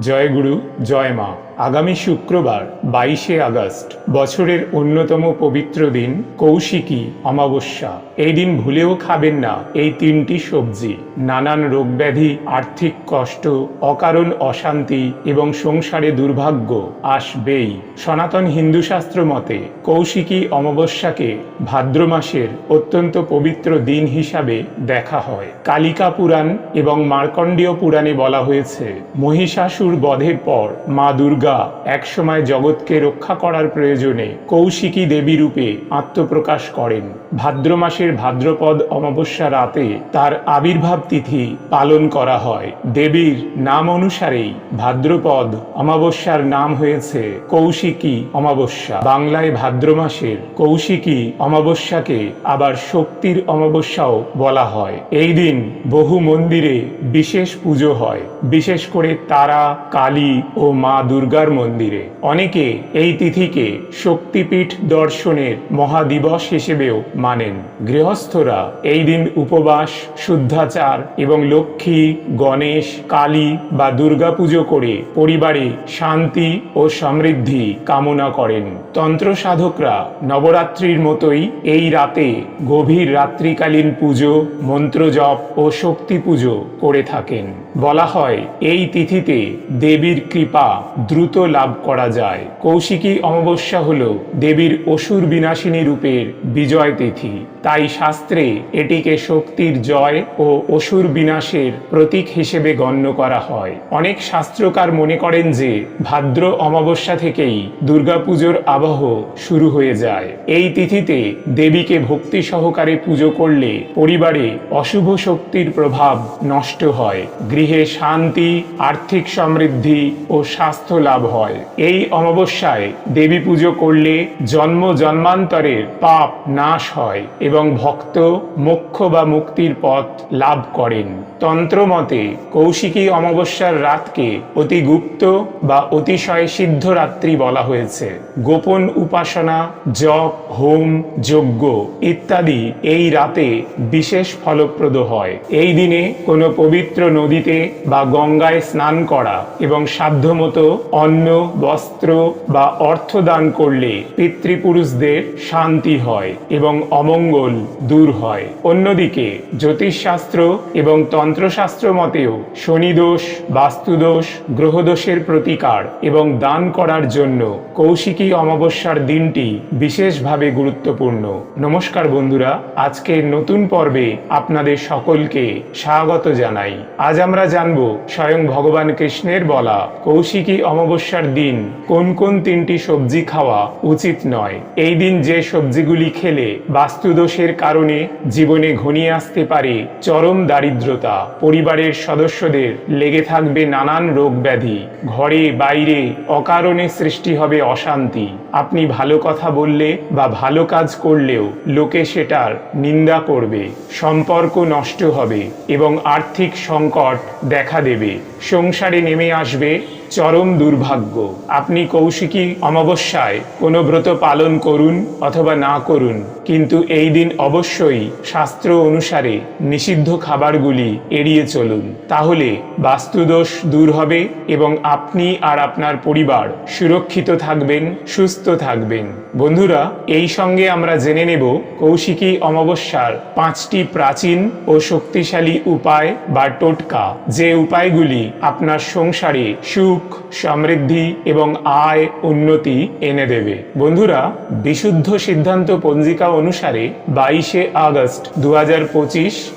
জয়গুরু জয় মা। আগামী শুক্রবার বাইশে আগস্ট, বছরের অন্যতম পবিত্র দিন, কৌশিকী অমাবস্যা। এই দিন ভুলেও খাবেন না এই তিনটি সবজি। নানান রোগব্যাধি, আর্থিক কষ্ট, অকারণ অশান্তি এবং সংসারে দুর্ভাগ্য আসবেই। সনাতন হিন্দু শাস্ত্র মতে, কৌশিকী অমাবস্যাকে ভাদ্র মাসের অত্যন্ত পবিত্র দিন হিসাবে দেখা হয়। কালিকা পুরাণ এবং মার্কণ্ডীয় পুরাণে বলা হয়েছে, মহিষাসুর বধের পর মা দুর্গা একসময় জগৎকে রক্ষা করার প্রয়োজনে কৌশিকী দেবী রূপে আত্মপ্রকাশ করেন। ভাদ্র মাসের ভাদ্রপদ অমাবস্যা রাতে তার আবির্ভাব তিথি পালন করা হয়। দেবীর নাম অনুসারেই ভাদ্রপদ অমাবস্যার নাম হয়েছে কৌশিকী অমাবস্যা। বাংলায় ভাদ্র মাসের কৌশিকী অমাবস্যাকে আবার শক্তির অমাবস্যাও বলা হয়। এই দিন বহু মন্দিরে বিশেষ পুজো হয়। বিশেষ করে তারা, কালী ও মা দুর্গার মন্দিরে। অনেকে এই তিথিকে শক্তিপীঠ দর্শনের মহাদিবস হিসেবেও মানেন। গৃহস্থরা এই দিন উপবাস, শুদ্ধাচার এবং লক্ষ্মী, গণেশ, কালী বা দুর্গা পুজো করে পরিবারে শান্তি ও সমৃদ্ধি কামনা করেন। তন্ত্র সাধকরা নবরাত্রির মতোই এই রাতে গভীর রাত্রিকালীন পুজো মন্ত্রজপ ও শক্তি পুজো করে থাকেন। বলা হয়, এই তিথিতে দেবীর কৃপা দ্রুত লাভ করা যায়। কৌশিকী অমাবস্যা হল দেবীর অসুর বিনাশিনী রূপের বিজয় তিথি। তাই শাস্ত্রে এটিকে শক্তির জয় ও অসুর বিনাশের প্রতীক হিসেবে গণ্য করা হয়। অনেক শাস্ত্রকার মনে করেন যে ভাদ্র অমাবস্যা থেকেই দুর্গাপুজোর আবহ শুরু হয়ে যায়। এই তিথিতে দেবীকে ভক্তি সহকারে পুজো করলে পরিবারে অশুভ শক্তির প্রভাব নষ্ট হয়। গৃহে শান্তি, আর্থিক সমৃদ্ধি ও স্বাস্থ্য লাভ হয়। এই অমাবস্যায় দেবী পুজো করলে জন্ম জন্মান্তরের পাপ নাশ হয় এবং ভক্ত মোক্ষ বা মুক্তির পথ লাভ করেন। তন্ত্র মতে কৌশিকী অমাবস্যার রাতকে অতি গুপ্ত বা অতিশয় সিদ্ধ রাত্রি বলা হয়েছে। গোপন উপাসনা, জপ, হোম, যজ্ঞ ইত্যাদি এই রাতে বিশেষ ফলপ্রদ হয়। এই দিনে কোনো পবিত্র নদীতে বা গঙ্গায় স্নান করা এবং সাধ্যমতো অন্ন, বস্ত্র বা অর্থ দান করলে পিতৃপুরুষদের শান্তি হয় এবং অমঙ্গল দূর হয়। অন্যদিকে জ্যোতিষশাস্ত্র এবং তন্ত্রশাস্ত্র মতেও শনিদোষ, বাস্তুদোষ, গ্রহদোষের প্রতিকার এবং দান করার জন্য কৌশিকী অমাবস্যার দিনটি বিশেষভাবে গুরুত্বপূর্ণ। নমস্কার বন্ধুরা, আজকের নতুন পর্বে আপনাদের সকলকে স্বাগত জানাই। আজ আমরা জানব স্বয়ং ভগবান কৃষ্ণের বলা কৌশিকী অমাবস্যার দিন কোন কোন তিনটি সবজি খাওয়া উচিত নয়। এই দিন যে সবজিগুলি খেলে বাস্তুদোষের কারণে জীবনে ঘনিয়ে আসতে পারে চরম দারিদ্রতা। পরিবারের সদস্যদের লেগে থাকবে নানান রোগ ব্যাধি। ঘরে, বাইরে অকারণে সৃষ্টি হবে অশান্তি। আপনি ভালো কথা বললে বা ভালো কাজ করলেও লোকে সেটার নিন্দা করবে, সম্পর্ক নষ্ট হবে এবং আর্থিক সংকট দেখা দেবে। সংসারে নেমে আসবে চরম দুর্ভাগ্য। আপনি কৌশিকী অমাবস্যায় কোনো ব্রত পালন করুন অথবা না করুন। কিন্তু এই দিন অবশ্যই শাস্ত্র অনুসারে নিষিদ্ধ খাবারগুলি এড়িয়ে চলুন। তাহলে বাস্তুদোষ দূর হবে এবং আপনি আর আপনার পরিবার সুরক্ষিত থাকবেন, সুস্থ থাকবেন। বন্ধুরা, এই সঙ্গে আমরা জেনে নেব কৌশিকী অমাবস্যার পাঁচটি প্রাচীন ও শক্তিশালী উপায় বা টোটকা। যে উপায়গুলি আপনার সংসারে সুখ সমৃদ্ধি এবং আয় উন্নতি এনে দেবে। বন্ধুরা, বিশুদ্ধ সিদ্ধান্ত পঞ্জিকা অনুসারে বাইশে আগস্ট দু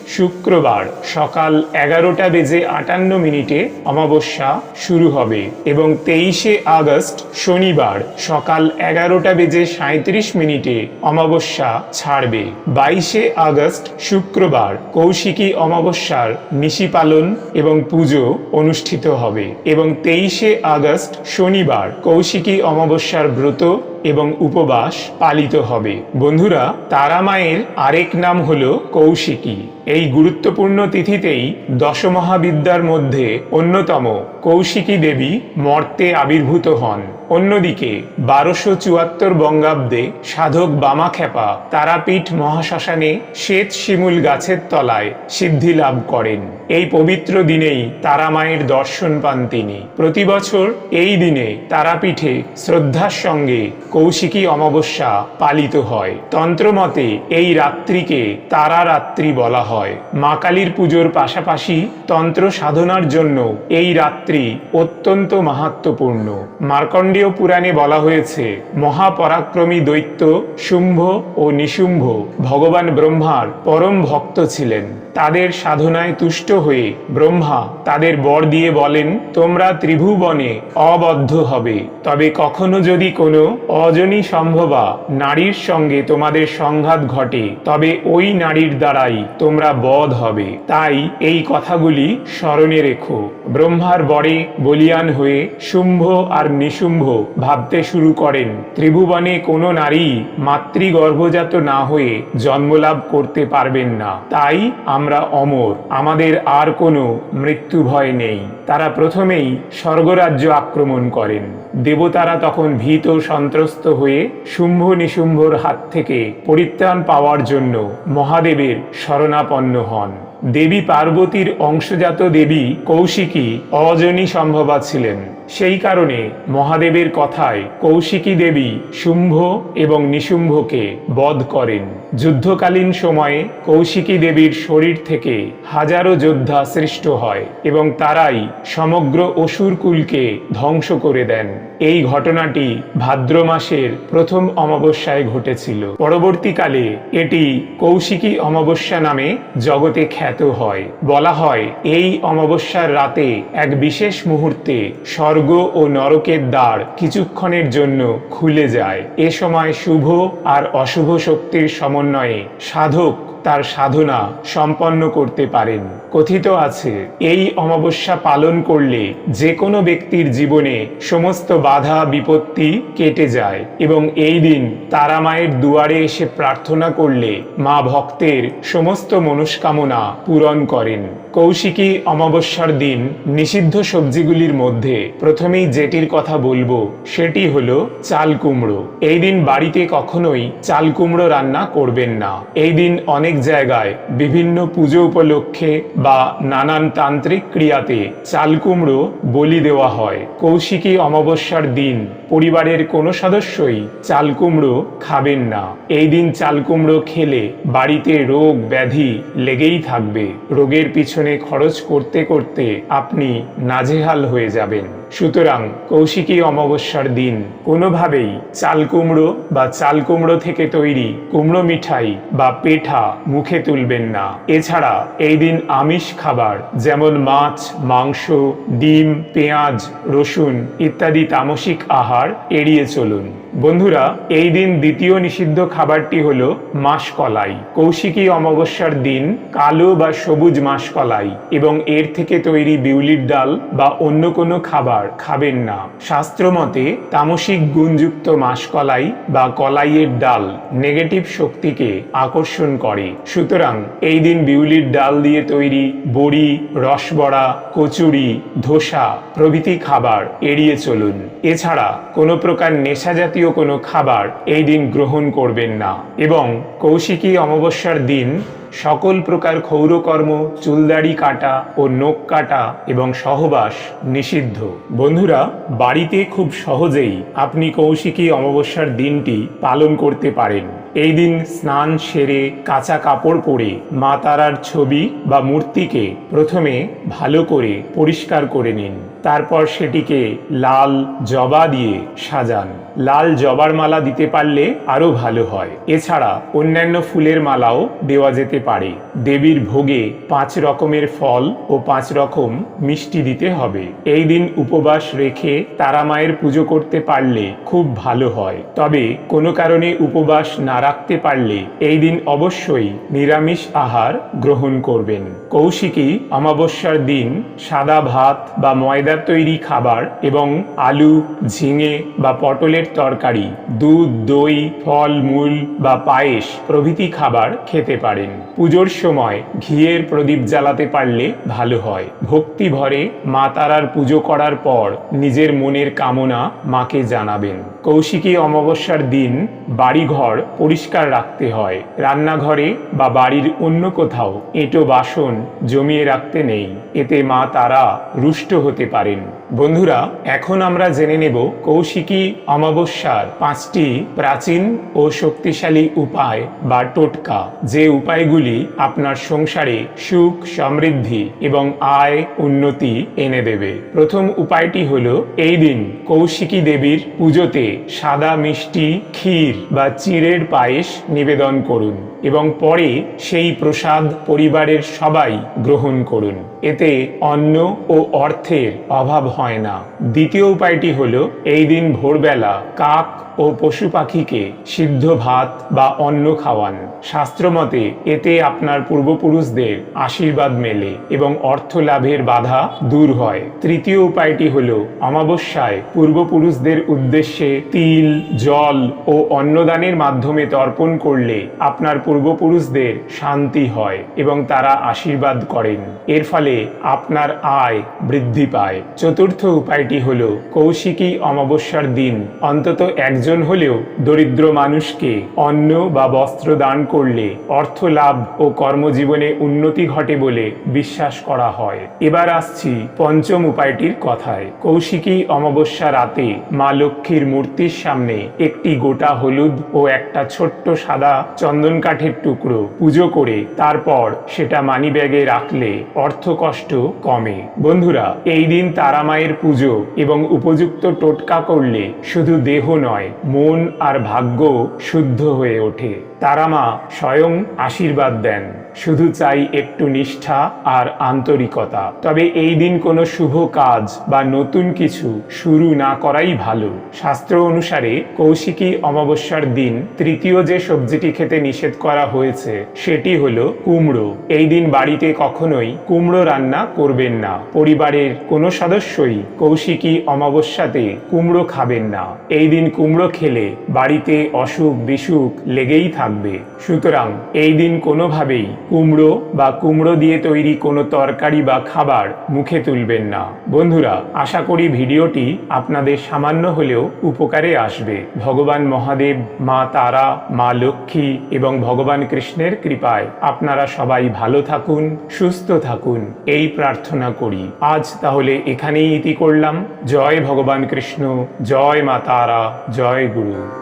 শুক্রবার সকাল এগারোটা বেজে আটান্ন মিনিটে অমাবস্যা শুরু হবে এবং তেইশে আগস্ট শনিবার সকাল এগারোটা বেজে সাঁত্রিশ মিনিটে অমাবস্যা ছাড়বে। বাইশে আগস্ট শুক্রবার কৌশিকী অমাবস্যার নিশি পালন এবং পুজো অনুষ্ঠিত হবে এবং তেইশে আগস্ট শনিবার কৌশিকী অমাবস্যার ব্রত এবং উপবাস পালিত হবে। বন্ধুরা তারা মায়ের আরেক নাম হল কৌশিকী। এই গুরুত্বপূর্ণ তিথিতেই দশমহাবিদ্যার মধ্যে অন্যতম কৌশিকী দেবী মর্তে আবির্ভূত হন। অন্যদিকে বারোশো চুয়াত্তর বঙ্গাব্দে সাধক বামাখ্যাপা তারাপীঠ মহাশ্মশানে শ্বেত শিমুল গাছের তলায় সিদ্ধি লাভ করেন। এই পবিত্র দিনেই তারামায়ের দর্শন পান তিনি। প্রতি বছর এই দিনে তারাপীঠে শ্রদ্ধার সঙ্গে কৌশিকী অমাবস্যা পালিত হয়। তন্ত্রমতে এই রাত্রিকে তারা রাত্রি বলা হয়। মা কালীর পুজোর পাশাপাশি তন্ত্র সাধনার জন্য এই রাত্রি অত্যন্ত মাহাত্মপূর্ণ। মার্কণ্ডীয় পুরাণে বলা হয়েছে, মহাপরাক্রমী দৈত্য শুম্ভ ও নিশুম্ভ, ভগবান ব্রহ্মার পরম ভক্ত ছিলেন। তাদের সাধনায় তুষ্ট হয়ে ব্রহ্মা তাদের বর দিয়ে বলেন, তোমরা ত্রিভুবনে অবদ্ধ হবে। তবে কখনো যদি কোনো অজনী সম্ভবা নারীর সঙ্গে তোমাদের সংঘাত ঘটে, তবে ওই নারীর দ্বারাই তোমরা বধ হবে। তাই এই কথাগুলি স্মরণে রেখো। ব্রহ্মার বরে বলিয়ান হয়ে শুম্ভ আর নিশুম্ভ ভাবতে শুরু করেন। ত্রিভুবনে কোনো নারী মাতৃগর্ভজাত না হয়ে জন্মলাভ করতে পারবেন না। তাই আমরা অমর, আমাদের আর কোনো মৃত্যু ভয় নেই। তারা প্রথমেই স্বর্গরাজ্য আক্রমণ করেন। দেবতারা তখন ভীত সন্ত্রস্ত হয়ে শুম্ভ নিশুম্ভর হাত থেকে পরিত্রাণ পাওয়ার জন্য মহাদেবের শরণাপন্ন হন। দেবী পার্বতীর অংশজাত দেবী কৌশিকী অজনী সম্ভবা ছিলেন। সেই কারণে মহাদেবের কথায় কৌশিকী দেবী শুম্ভ এবং নিশুম্ভকে বধ করেন। যুদ্ধকালীন সময়ে কৌশিকী দেবীর শরীর থেকে হাজারো যোদ্ধা সৃষ্ট হয় এবং তারাই সমগ্র অসুরকুলকে ধ্বংস করে দেন। এই ঘটনাটি ভাদ্র মাসের প্রথম অমাবস্যায় ঘটেছিল। পরবর্তীকালে এটি কৌশিকী অমাবস্যা নামে জগতে খ্যাত। হয়। বলা হয়, এই অমাবস্যার রাতে এক বিশেষ মুহূর্তে স্বর্গ ও নরকের দ্বার কিছুক্ষণের জন্য খুলে যায়। এ সময় শুভ আর অশুভ শক্তির সমন্বয়ে সাধক তার সাধনা সম্পন্ন করতে পারেন। কথিত আছে, এই অমাবস্যা পালন করলে যে কোনো ব্যক্তির জীবনে সমস্ত বাধা, বিপত্তি কেটে যায় এবং এই দিন তারা মায়ের দুয়ারে এসে প্রার্থনা করলে মা ভক্তের সমস্ত মনস্কামনা পূরণ করেন। কৌশিকী অমাবস্যার দিন নিষিদ্ধ সবজিগুলির মধ্যে প্রথমেই যেটির কথা বলব, সেটি হলো চাল কুমড়ো। এই দিন বাড়িতে কখনোই চাল কুমড়ো রান্না করবেন না। এই দিন অনেক জায়গায় বিভিন্ন পুজো উপলক্ষে বা নানান তান্ত্রিক ক্রিয়াতে চাল কুমড়ো বলি দেওয়া হয়। কৌশিকী অমাবস্যার দিন পরিবারের কোনো সদস্যই চালকুমড়ো খাবেন না। এই দিন চালকুমড়ো খেলে বাড়িতে রোগ ব্যাধি লেগেই থাকবে। রোগের পিছনে খরচ করতে করতে আপনি নাজেহাল হয়ে যাবেন। সুতরাং কৌশিকী অমাবস্যার দিন। কোনোভাবেই চাল কুমড়ো বা চাল কুমড়ো থেকে তৈরি কুমড়ো মিঠাই বা পেঠা মুখে তুলবেন না। এছাড়া এই দিন আমিষ খাবার যেমন মাছ, মাংস, ডিম, পেঁয়াজ, রসুন ইত্যাদি তামসিক আহার এড়িয়ে চলুন। বন্ধুরা, এই দিন দ্বিতীয় নিষিদ্ধ খাবারটি হলো মাসকলাই। কৌশিকী অমাবস্যার দিন কালো বা সবুজ মাসকলাই এবং এর থেকে তৈরি বিউলির ডাল বা অন্য কোনো খাবার খাবেন না। শাস্ত্রমতে তামসিক গুণযুক্ত মাসকলাই বা কলাইয়ের ডাল নেগেটিভ শক্তিকে আকর্ষণ করে। সুতরাং এই দিন বিউলির ডাল দিয়ে তৈরি বড়ি, রসবড়া, কচুরি, ধোসা প্রভৃতি খাবার এড়িয়ে চলুন। এছাড়া কোনো প্রকার নেশা জাতীয় কোনো খাবার এই দিন গ্রহণ করবেন না। এবং কৌশিকী অমাবস্যার দিন সকল প্রকার ক্ষৌরকর্ম, চুলদাড়ি কাটা ও নখ কাটা এবং সহবাস নিষিদ্ধ। বন্ধুরা, বাড়িতে খুব সহজেই আপনি কৌশিকী অমাবস্যার দিনটি পালন করতে পারেন। এই দিন স্নান সেরে কাঁচা কাপড় পরে মা তারার ছবি বা মূর্তিকে প্রথমে ভালো করে পরিষ্কার করে নিন। তারপর সেটিকে লাল জবা দিয়ে সাজান। লাল জবার মালা দিতে পারলে আরও ভালো হয়। এছাড়া অন্যান্য ফুলের মালাও দেওয়া যেতে পারে। দেবীর ভোগে পাঁচ রকমের ফল ও পাঁচ রকম মিষ্টি দিতে হবে। এই দিন উপবাস রেখে তারা মায়ের পুজো করতে পারলে খুব ভালো হয়। তবে কোনো কারণে উপবাস না রাখতে পারলে এই দিন অবশ্যই নিরামিষ আহার গ্রহণ করবেন। কৌশিকী অমাবস্যার দিন সাদা ভাত বা ময়দা ময়দার তৈরি খাবার এবং আলু, ঝিঙে বা পটলের তরকারি, দুধ, দই, ফল, মূল বা পায়েস প্রভৃতি খাবার খেতে পারেন। পুজোর সময় ঘিয়ের প্রদীপ জ্বালাতে পারলে ভালো হয়। ভক্তি ভরে মা তারার পুজো করার পর নিজের মনের কামনা মাকে জানাবেন। কৌশিকী অমাবস্যার দিন বাড়িঘর পরিষ্কার রাখতে হয়। রান্নাঘরে বা বাড়ির অন্য কোথাও এঁটো বাসন জমিয়ে রাখতে নেই। এতে মা তারা রুষ্ট হতে পারেন। বন্ধুরা, এখন আমরা জেনে নেব কৌশিকী অমাবস্যার পাঁচটি প্রাচীন ও শক্তিশালী উপায় বা টোটকা, যে উপায়গুলি আপনার সংসারে সুখ, সমৃদ্ধি এবং আয়, উন্নতি এনে দেবে। প্রথম উপায়টি হল, এই দিন কৌশিকী দেবীর পুজোতে সাদা মিষ্টি, ক্ষীর বা চিড়ের পায়েস নিবেদন করুন। এবং পরে সেই প্রসাদ পরিবারের সবাই গ্রহণ করুন। এতে অন্ন ও অর্থের অভাব হয় না। দ্বিতীয় উপায়টি হল, এই দিন ভোরবেলা কাক ও পশু পাখিকে সিদ্ধ ভাত বা অন্ন খাওয়ান। শাস্ত্রমতে, এতে আপনার পূর্বপুরুষদের আশীর্বাদ মেলে এবং অর্থ লাভের বাধা দূর হয়। তৃতীয় উপায়টি হল, অমাবস্যায় পূর্বপুরুষদের উদ্দেশ্যে তিল, জল ও অন্নদানের মাধ্যমে তর্পণ করলে আপনার পূর্বপুরুষদের শান্তি হয় এবং তারা আশীর্বাদ করেন। এর ফলে আপনার আয় বৃদ্ধি পায়। চতুর্থ উপায়টি হল, কৌশিকী অমাবস্যার দিন অন্তত একজন হলেও দরিদ্র মানুষকে অন্ন বা বস্ত্র দান করলে অর্থ লাভ ও কর্মজীবনে উন্নতি ঘটে বলে বিশ্বাস করা হয়। এবার আসছি পঞ্চম উপায়টির কথায়। কৌশিকী অমাবস্যা রাতে মা লক্ষ্মীর মূর্তির সামনে একটি গোটা হলুদ ও একটা ছোট্ট সাদা চন্দন কাঠের টুকরো পুজো করে তারপর সেটা মানিব্যাগে রাখলে অর্থ কষ্ট কমে। বন্ধুরা, এই দিন তারা মায়ের পুজো এবং উপযুক্ত টোটকা করলে শুধু দেহ নয়, মন আর ভাগ্য শুদ্ধ হয়ে ওঠে। তারা মা স্বয়ং আশীর্বাদ দেন। শুধু চাই একটু নিষ্ঠা আর আন্তরিকতা। তবে এই দিন কোনো শুভ কাজ বা নতুন কিছু শুরু না করাই ভালো। শাস্ত্র অনুসারে কৌশিকী অমাবস্যার দিন তৃতীয় যে সবজিটি খেতে নিষেধ করা হয়েছে, সেটি হলো কুমড়ো। এই দিন বাড়িতে কখনোই কুমড়ো রান্না করবেন না। পরিবারের কোনো সদস্যই কৌশিকী অমাবস্যাতে কুমড়ো খাবেন না। এই দিন কুমড়ো খেলে বাড়িতে অসুখ বিসুখ লেগেই থাকবে। সুতরাং এই দিন কোনোভাবেই কুমড়ো বা কুমড়ো দিয়ে তৈরি কোনো তরকারি বা খাবার মুখে তুলবেন না। বন্ধুরা, আশা করি ভিডিওটি আপনাদের সামান্য হলেও উপকারে আসবে। ভগবান মহাদেব, মা তারা, মা লক্ষ্মী এবং ভগবান কৃষ্ণের কৃপায় আপনারা সবাই ভালো থাকুন, সুস্থ থাকুন, এই প্রার্থনা করি। আজ তাহলে এখানেই ইতি করলাম। জয় ভগবান কৃষ্ণ, জয় মা তারা, জয় গুরু।